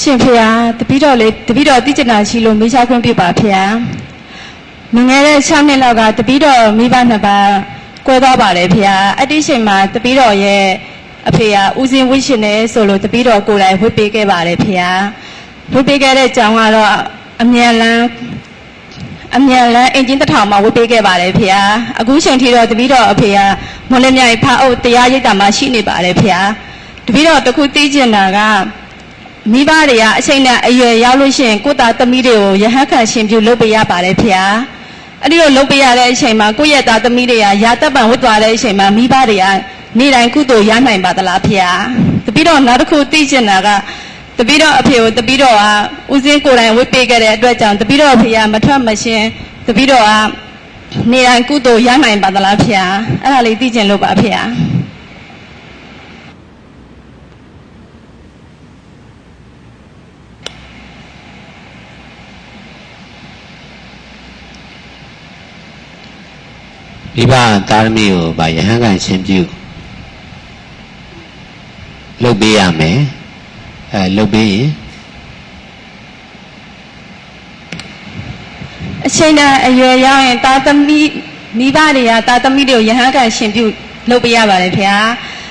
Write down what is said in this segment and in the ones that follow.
ရှင်ဖေဟာတပီတော့လေတပီတော့တိကျနာရှိလို့မေးချခွင့်ပြုပါဖေဟာငငယ်တဲ့6နှစ်လောက်ကတပီတော့မိဘနှစ်ပါးကွဲသွားပါတယ်ဖေဟာအဲ့ဒီချိန်မှာတပီတော့ရဲ့အဖေဟာဦးစင်ဝိရှင်နေဆိုလို့တပီတော့ကိုယ်တိုင်ဝတ်ပေးခဲ့ပါတယ်ဖေဟာဝတ်ပေးခဲ့တဲ့ကြောင်ကတော့အမြန်လန်းအမြန်လန်းအင်ဂျင်တစ်ထောင်မှာဝတ်ပေးခဲ့ပါတယ်ဖေဟာအခုချိန်ထိတော့တပီတော့အဖေဟာမွန်လမြိုင်ဖားအုပ်တရားရိပ်တာမှာရှိနေပါတယ်ဖေဟာတပီတော့တခုသိကျင်တာက မိဘတွေကအချိန်နဲ့အရွယ်ရောက်လို့ရှိရင်ကိုယ့်သားသမီးတွေကိုယဟန်ခံရှင်ပြုလုပ်ပေးရပါတယ်ဖေဟာအဲ့ဒီလိုလုပ်ပေးရတဲ့အချိန်မှာကိုယ့်ရဲ့သားသမီးတွေကရာတပ်ပံဝတ်သွားတဲ့အချိန်မှာမိဘတွေကနေတိုင်းကုသိုလ်ရနိုင်ပါသလားဖေဟာတပိတော့နောက်တစ်ခုသိချင်တာကတပိတော့အဖေကိုတပိတော့ကဦးစင်းကိုယ်တိုင်ဝတ်ပေးခဲ့တဲ့အတွက်ကြောင့်တပိတော့အဖေကမထွက်မရှင်းတပိတော့ကနေတိုင်းကုသိုလ်ရနိုင်ပါသလားဖေဟာအဲ့ဒါလေးသိချင်လို့ပါဖေ မိဘသားသမီးကိုဗာယဟန်ကန်ရှင်ပြုလုပ်ပေးရမယ်အဲလုပ်ပေးရင်အချိန်တန်အရွယ်ရောက်ရင်တာသမီမိဘတွေကတာသမီတွေကိုယဟန်ကန်ရှင်ပြုလုပ်ပေးရပါတယ်ဖေဟာ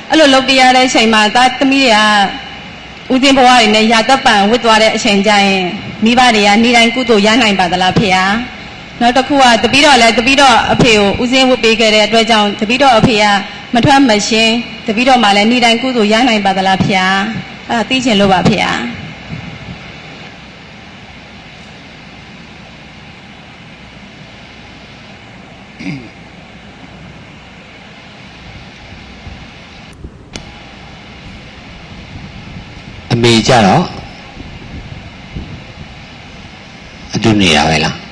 အဲ့လိုလုပ်ပေးရတဲ့အချိန်မှာတာသမီတွေကဦးတင်ဘဝတွေနဲ့ရာတပ်ပံဝတ်သွားတဲ့အချိန်ကျရင်မိဘတွေကနေတိုင်းကုသိုလ်ရနိုင်ပါသလားဖေဟာ နောက်တစ်ခုကတပီတော့လည်းတပီတော့အဖေကိုဦးစင်းဝတ်ပေးခဲ့တဲ့အတွက်ကြောင့်တပီတော့အဖေကမထွက်မရှင်းတပီတော့မှလည်းနေတိုင်းကုသိုလ်ရနိုင်ပါသလားဖေဟာအဲ့ဒါသိချင်လို့ပါဖေဟာအမေကြတော့အတူနေရပဲလား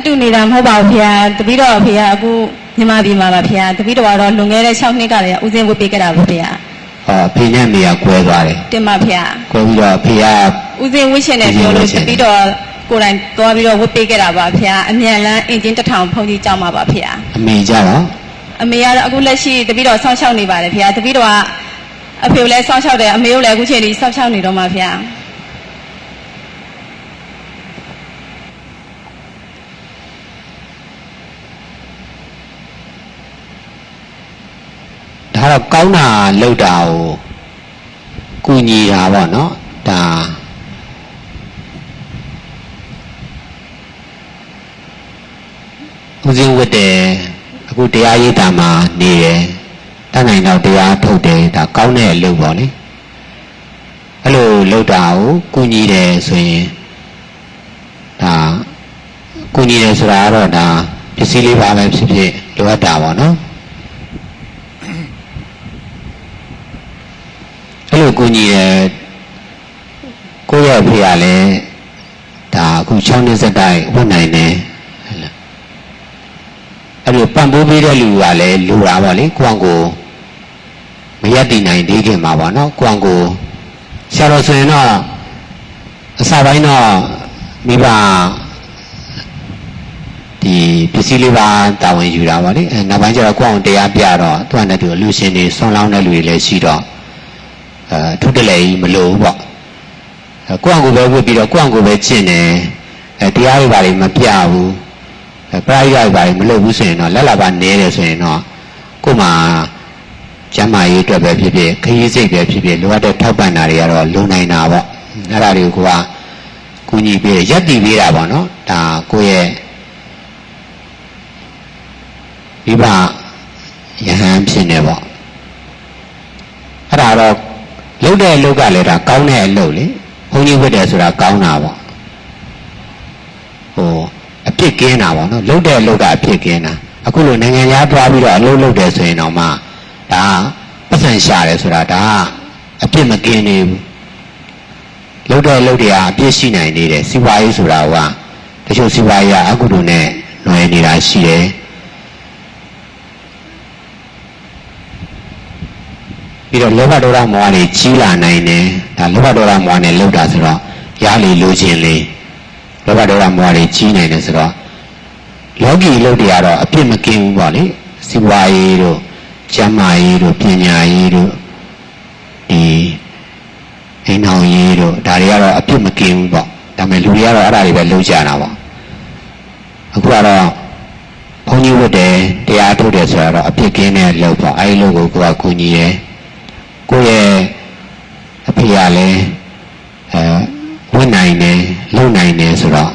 အတူနေတာမဟုတ်ပါဘူးဖေဟာတပီတော့ဖေဟာအခုမြန်မာပြည်မှာပါဖေဟာတပီတော့ကတော့လွန်ခဲ့တဲ့6နှစ်ကတည်းကဦးစင်းဝတ်ပေးခဲ့တာပါဖေဟာဟောဖေနဲ့မေကကွဲသွားတယ်တင်ပါဖေဟာကွဲပြီးတော့ဖေကဦးစင်းဝတ်ရှင်နဲ့ပြောလို့တပီတော့ကိုယ်တိုင်သွားပြီးတော့ဝတ်ပေးခဲ့တာပါဖေဟာအမြန်လန်းအင်ဂျင်တစ်ထောင်ဖုန်ကြီးကြောင်းပါပါဖေဟာအမေကြတော့အမေကတော့အခုလက်ရှိတပီတော့ဆောင်းချောက်နေပါတယ်ဖေဟာတပီတော့ကအဖေကိုလည်းဆောင်းချောက်တယ်အမေကိုလည်းအခုချိန်ထိဆောင်းချောက်နေတော့မှာဖေဟာ ဒါတော့ကောင်းတာလောက်တာကိုကုညီတာပေါ့နော်ဒါဦးစင်းဝတ်တယ်အခုတရားရေးတာမှာနေတယ်တတ်နိုင်တော့တရားထုတ်တယ်ဒါကောင်းတဲ့အလုပ်ပေါ့လေအဲ့လိုလုပ်တာကိုကုညီတယ်ဆိုရင်ဒါကုညီတယ်ဆိုတာကတော့ဒါပစ္စည်းလေးပါပဲဖြစ်ဖြစ်လိုအပ်တာပေါ့နော် အဲ့ လိုကိုကြီးရယ်ကိုယ့်ရဲ့ဖေရလည်းဒါအခု6နှစ်စက်တိုင်းဝတ်နိုင်တယ်ဟဲ့လားအဲ့လိုပံ့ပိုးပေးတဲ့လူကလည်းလူတာပါလေကိုအောင်ကိုမရက်တည်နိုင်သေးခင်မှာပေါ့နော်ကိုအောင်ကိုဆရာတော်ဆိုရင်တော့အစပိုင်းတော့မိဘဒီပစ္စည်းလေးပါတာဝန်ယူတာပါလေအဲနောက်ပိုင်းကျတော့ကိုအောင်တရားပြတော့သူကလည်းသူလူရှင်တွေဆွမ်းလောင်းတဲ့လူတွေလည်းရှိတော့ အဲထုတလဲကြီးမလို့ဘူးပေါ့အဲကိုယ့်အကူပဲဝတ်ပြီးတော့ကိုယ့်အကူပဲကျင့်တယ်အဲတရားတွေဘာတွေမပြဘူးအဲပရိယာတွေဘာတွေမလုပ်ဘူးဆိုရင်တော့လက်လာပါနေတယ်ဆိုရင်တော့ကိုယ်မှာကျမ်းမာရေးအတွက်ပဲဖြစ်ဖြစ်ခရီးစိတ်ပဲဖြစ်ဖြစ်လိုအပ်တဲ့ထောက်ပံ့တာတွေကတော့လုံနိုင်တာပေါ့အဲ့ဒါတွေကိုကကူညီပေးတယ်ရက်တည်ပေးတာပေါ့နော်ဒါကိုယ့်ရဲ့မိဘယဟန်ဖြစ်နေပေါ့အဲ့ဒါတော့ လုပ်တဲ့အလုပ်ကလည်းဒါကောင်းတဲ့အလုပ်လေဘုန်းကြီးဝတ်တယ်ဆိုတာကောင်းတာပေါ့ဟိုအပြစ်ကင်းတာပေါ့နော်လုပ်တဲ့အလုပ်ကအပြစ်ကင်းတာအခုလိုနိုင်ငံသားသွားပြီးတော့အလုပ်လုပ်တယ်ဆိုရင်တော့မှဒါပတ်စံရှာတယ်ဆိုတာဒါအပြစ်မကင်းနေဘူးလုပ်တဲ့အလုပ်တွေကအပြစ်ရှိနိုင်နေတယ်စီးပွားရေးဆိုတာကတချို့စီးပွားရေးကအကုသိုလ်နဲ့ຫນွယ်နေတာရှိတယ် ပြီးတော့လောဘဒေါသမောဟတွေကြီးလာနိုင်တယ်ဒါလောဘဒေါသမောဟနဲ့လောက်တာဆိုတော့ရလေလိုခြင်းလေးလောဘဒေါသမောဟတွေကြီးနိုင်တယ်ဆိုတော့လောကီလုပ်တွေကတော့အပြစ်မကင်းဘူးပေါ့လေစီးပွားရေးတို့ကျမ်းမာရေးတို့ပညာရေးတို့ဒီအိမ်အောင်ရေးတို့ဒါတွေကတော့အပြစ်မကင်းဘူးပေါ့ဒါပေမဲ့လူတွေကတော့အဲ့ဒါတွေပဲလုပ်ကြတာပေါ့အခုကတော့ဘုန်းကြီးဝတ်တယ်တရားထုတ်တယ်ဆိုတော့အပြစ်ကင်းတဲ့လုပ်ပေါ့အဲဒီလုပ်ကိုကိုယ်ကကူညီတယ် ကိုယ့်ရဲ့အဖေကလည်းအဲဝတ်နိုင်တယ်လုပ်နိုင်တယ်ဆိုတော့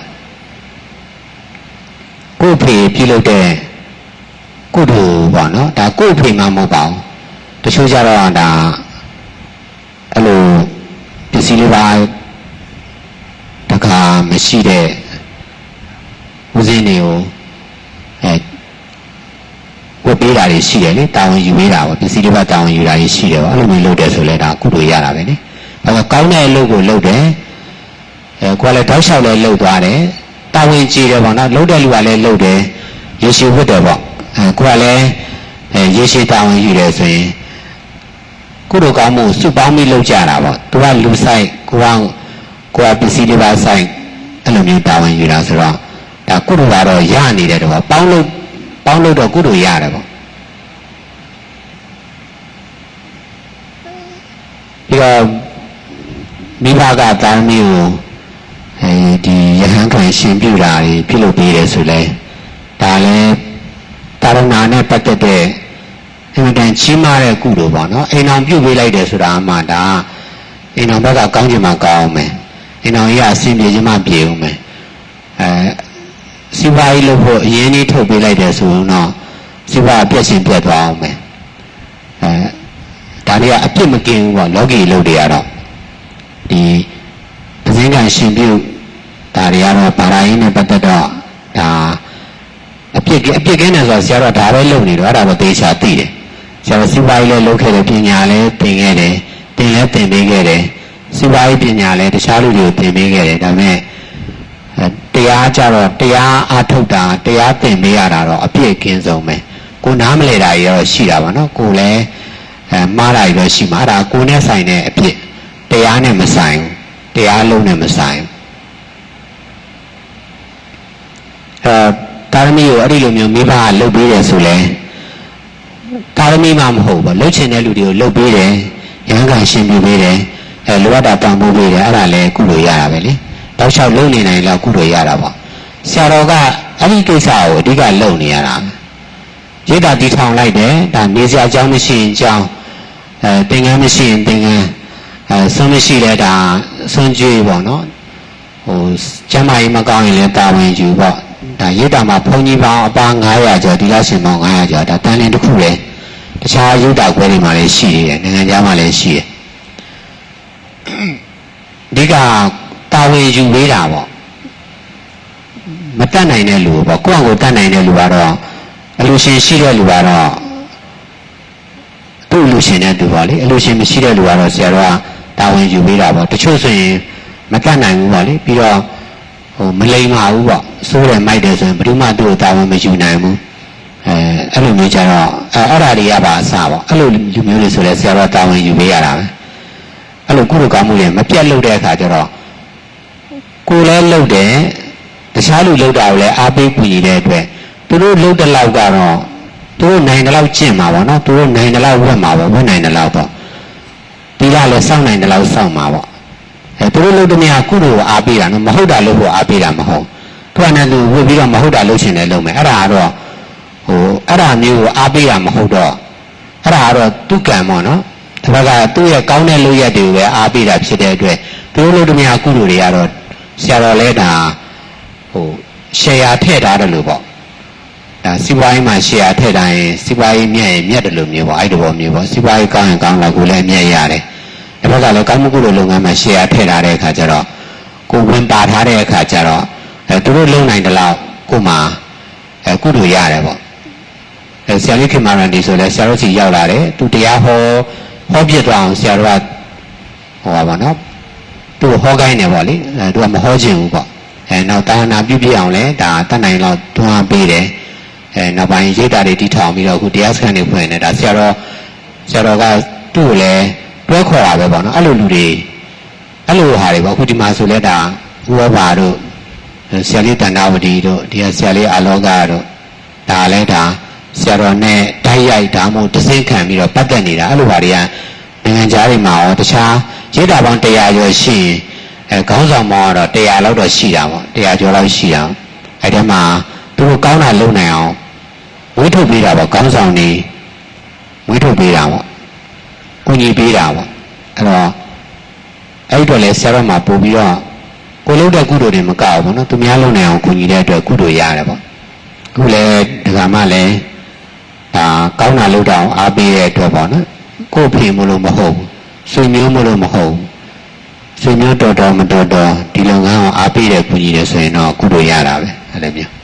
ကိုယ့်ဖေပြုလုပ်တဲ့ကုသိုလ်ပေါ့နော်ဒါကိုယ့်ဖေမှမဟုတ်ပါဘူးတချို့ကြတော့ဒါအဲ့လိုပစ္စည်းလေးပါတခါမရှိတဲ့ဦးစင်းတွေကိုအဲ ဝတ်ပေးတာတွေရှိတယ်လေတာဝန်ယူပေးတာပေါ့ပစ္စည်းလေးပါတာဝန်ယူတာတွေရှိတယ်ပေါ့အဲ့လိုမျိုးလုပ်တယ်ဆိုလဲဒါကုသိုလ်ရတာပဲလေဒါကကောင်းတဲ့အလုပ်ကိုလုပ်တယ်အဲကိုယ်လည်းတောက်လျှောက်လည်းလုပ်သွားတယ်တာဝန်ကြီးတယ်ပေါ့နော်လုပ်တဲ့လူကလည်းလုပ်တယ်ရေရှည်ဝတ်တယ်ပေါ့အဲကိုယ်ကလည်းအဲရေရှည်တာဝန်ယူတယ်ဆိုရင်ကုသိုလ်ကောင်းမှုစုပေါင်းပြီးလုပ်ကြတာပေါ့သူကလူဆိုင်ကိုကကိုကပစ္စည်းတွေပါဆိုင်အဲ့လိုမျိုးတာဝန်ယူတာဆိုတော့ဒါကုသိုလ်ကတော့ရနေတယ်တော့ပေါင်းလို့ ပေါင်းလို့တော့ကုသိုလ်ရတယ်ပေါ့ပြီးတော့မိဘကတာမီးကိုအဲဒီရဟန်းခံရှင်ပြတာတွေပြုလုပ်ပေးတယ်ဆိုလဲဒါလည်းတာရဏနဲ့ပတ်သက်တဲ့အင်မတန်ကြီးမားတဲ့ကုသိုလ်ပေါ့နော်အိမ်အောင်ပြုတ်ပေးလိုက်တယ်ဆိုတာမှဒါအိမ်အောင်ဘက်ကကောင်းချင်မှကောင်းအောင်မယ်အိမ်အောင်ရအဆင်ပြေခြင်းမှပြေအောင်မယ်အဲ စီပွားရေးလုပ်ဖို့အရင်ကြီးထုတ်ပေးလိုက်တယ်ဆိုရင်တော့စီပွားပြည့်ရှင်ပြတ်သွားအောင်မယ်အဲဒါတွေကအပြစ်မကင်းဘူးပေါ့လောကီလုပ်တွေကတော့ဒီပဇင်းကရှင်ပြုတ်ဒါတွေကတော့ပါရာယင်းနဲ့ပတ်သက်တော့ဒါအပြစ်အပြစ်ကင်းတယ်ဆိုတော့ဆရာတော်ဒါပဲလုပ်နေတော့အဲ့ဒါတော့သေချာသိတယ်ဆရာတော်စီပွားရေးလည်းလုပ်ခဲ့တယ်ပညာလည်းသင်ခဲ့တယ်သင်လည်းသင်ပေးခဲ့တယ်စီပွားရေးပညာလည်းတခြားလူတွေကိုသင်ပေးခဲ့တယ်ဒါပေမဲ့ တရားကြတော့တရားအားထုတ်တာတရားသင်ပေးရတာတော့အပြည့်ကင်းဆုံးပဲကိုနားမလဲတာကြီးတော့ရှိတာပါနော်ကိုလည်းအဲမှားတာကြီးတော့ရှိမှာအဲ့ဒါကိုနဲ့ဆိုင်တဲ့အပြည့်တရားနဲ့မဆိုင်ဘူးတရားလုံးနဲ့မဆိုင်ဘူးအဲတာရမီကိုအဲ့ဒီလိုမျိုးမိဘကလုပ်ပေးတယ်ဆိုလဲတာရမီမှမဟုတ်ဘူးလှုပ်ချင်တဲ့လူတွေကိုလှုပ်ပေးတယ်ရဟန်းကရှင်ပြပေးတယ်အဲလိုအပ်တာပံ့ပိုးပေးတယ်အဲ့ဒါလည်းကုလို့ရတာပဲလေ တောက်လျှောက်လုံနေနိုင်လောက်ကုလို့ရတာပေါ့ဆရာတော်ကအဲ့ဒီကိစ္စကိုအဓိကလုံနေရတာရိတ်တာတီထောင်လိုက်တယ်ဒါနေစရာအကြောင်းမရှိရင်အကြောင်းအဲသင်္ကန်းမရှိရင်သင်္ကန်းအဲဆုံးမရှိတဲ့ဒါဆုံးကျွေးပေါ့နော်ဟိုကျမ်းမာရေးမကောင်းရင်လည်းတာဝန်ယူပေါ့ဒါရိတ်တာမှာဘုန်းကြီးပေါင်းအပါ900ကျော်ဒီလားရှင်ပေါင်း900ကျော်ဒါတန်လင်းတစ်ခုလေတခြားရုပ်တာခွဲတွေမှာလည်းရှိတယ်နိုင်ငံခြားမှာလည်းရှိတယ်အဓိကတာ ဝန်ယူပေးတာပေါ့မတတ်နိုင်တဲ့လူပေါ့ကိုယ့်အကိုတတ်နိုင်တဲ့လူကတော့အလူရှင်ရှိတဲ့လူကတော့သူ့လူရှင်တဲ့သူပေါ့လေအလူရှင်မရှိတဲ့လူကတော့ဆရာတော်ကတာဝန်ယူပေးတာပေါ့တချို့ဆိုရင်မတတ်နိုင်ဘူးပေါ့လေပြီးတော့ဟိုမလိမ္မာဘူးပေါ့စိုးတယ်မိုက်တယ်ဆိုရင်ဘယ်သူမှသူ့ကိုတာဝန်မယူနိုင်ဘူးအဲအဲ့လိုမျိုးကြတော့အဲအဲ့ဒါတွေကပါအစပေါ့အဲ့လိုလူမျိုးတွေဆိုလဲဆရာတော်တာဝန်ယူပေးရတာပဲအဲ့လိုကုသကောင်းမှုတွေမပြတ်လို့တဲ့အခါကျတော့ ကိုယ်လည်းလှုပ်တယ်တခြားလူလှုပ်တာကိုလည်းအားပေးကူညီတဲ့အတွက်သူတို့လှုပ်တဲ့လောက်ကတော့သူတို့နိုင်တဲ့လောက်ကျင့်မှာပေါ့နော်သူတို့နိုင်တဲ့လောက်ဝတ်မှာပေါ့ဝတ်နိုင်တဲ့လောက်ပေါ့ဒီကလည်းစောင့်နိုင်တဲ့လောက်စောင့်မှာပေါ့အဲသူတို့လှုပ်တဲ့နေရာကုသိုလ်ကိုအားပေးတာနော်မဟုတ်တာလို့ကိုအားပေးတာမဟုတ်သူကလည်းသူဝတ်ပြီးတော့မဟုတ်တာလှုပ်ရှင်တယ်လှုပ်မယ်အဲ့ဒါကတော့ဟိုအဲ့ဒါမျိုးကိုအားပေးတာမဟုတ်တော့အဲ့ဒါကတော့သူကံပေါ့နော်ဒီဘက်ကသူ့ရဲ့ကောင်းတဲ့လုပ်ရက်တွေကိုပဲအားပေးတာဖြစ်တဲ့အတွက်သူတို့လှုပ်တဲ့နေရာကုသိုလ်တွေကတော့ ဆရာတော်လဲဒါဟိုရှယ်ယာထည့်ထားတယ်လို့ပေါ့ဒါစီးပွားရေးမှာရှယ်ယာထည့်ထားရင်စီးပွားရေးမြတ်ရင်မြတ်တယ်လို့မျိုးပေါ့အဲ့ဒီဘောမျိုးပေါ့စီးပွားရေးကောင်းရင်ကောင်းလာကိုလည်းမြတ်ရတယ်ဒီဘက်ကလည်းကောင်းမှုကုသိုလ်လုပ်ငန်းမှာရှယ်ယာထည့်ထားတဲ့အခါကျတော့ကိုဝင်ပါထားတဲ့အခါကျတော့အဲသူတို့လုံနိုင်တယ်လို့ကိုမှအဲကုသိုလ်ရတယ်ပေါ့အဲဆရာလေးခင်မာရန်ဒီဆိုလဲဆရာတို့စီရောက်လာတယ်သူတရားဟောဟောပြသွားအောင်ဆရာတို့ကဟောပါပါနော် သူဟောကိုင်းနေပေါ့လေအဲသူကမဟောခြင်းဘူးပေါ့အဲနောက်တာနာပြုပြအောင်လဲဒါတတ်နိုင်တော့တွန်းအားပေးတယ်အဲနောက်ပိုင်းရိတ်တာတွေတီထောင်ပြီးတော့အခုတရားစခန်းတွေဖွင့်နေတာဆရာတော်ဆရာတော်ကသူ့ကိုလည်းတွဲခေါ်တာပဲပေါ့နော်အဲ့လိုလူတွေအဲ့လိုဟာတွေပေါ့အခုဒီမှာဆိုလဲဒါဥပဘာတို့ဆရာလေးတဏ္ဍဝတီတို့ဒီကဆရာလေးအလောကတို့ဒါလည်းဒါဆရာတော်နဲ့ဓာတ်ရိုက်ဒါမှမဟုတ်တစင်းခံပြီးတော့ပတ်သက်နေတာအဲ့လိုဟာတွေကနိုင်ငံခြားတွေမှာရောတခြား ကျေးတာပေါင်း100ကျော်ရှိရင်အဲခေါင်းဆောင်မောင်းကတော့100လောက်တော့ရှိတာပေါ့100ကျော်လောက်ရှိတာအဲ့ဒီမှာသူတို့ကောင်းတာလုပ်နိုင်အောင်ဝိထုတ်ပေးတာပေါ့ခေါင်းဆောင်နေဝိထုတ်ပေးတာပေါ့ကုညီပေးတာပေါ့အဲ့တော့အဲ့ဒီတော့လေဆရာတော်မှာပို့ပြီးတော့ကိုလုပ်တဲ့ကုသိုလ်တွေမကောက်ဘူးနော်သူများလုပ်နိုင်အောင်ကုညီတဲ့အတွက်ကုသိုလ်ရတယ်ပေါ့အခုလေဒကာမလည်းဒါကောင်းတာလုပ်တော့အားပေးတဲ့အတွက်ပေါ့နော်ကို့ဖေမလို့မဟုတ်ဘူး ဆွေမျိုးမလို့မဟုတ်ဘူးဆွေမျိုးတော်တော်မတော်တော်ဒီလုပ်ငန်းကိုအားပေးတဲ့ကုညီတယ်ဆိုရင်တော့ကုသိုလ်ရတာပဲအဲ့လိုမျိုး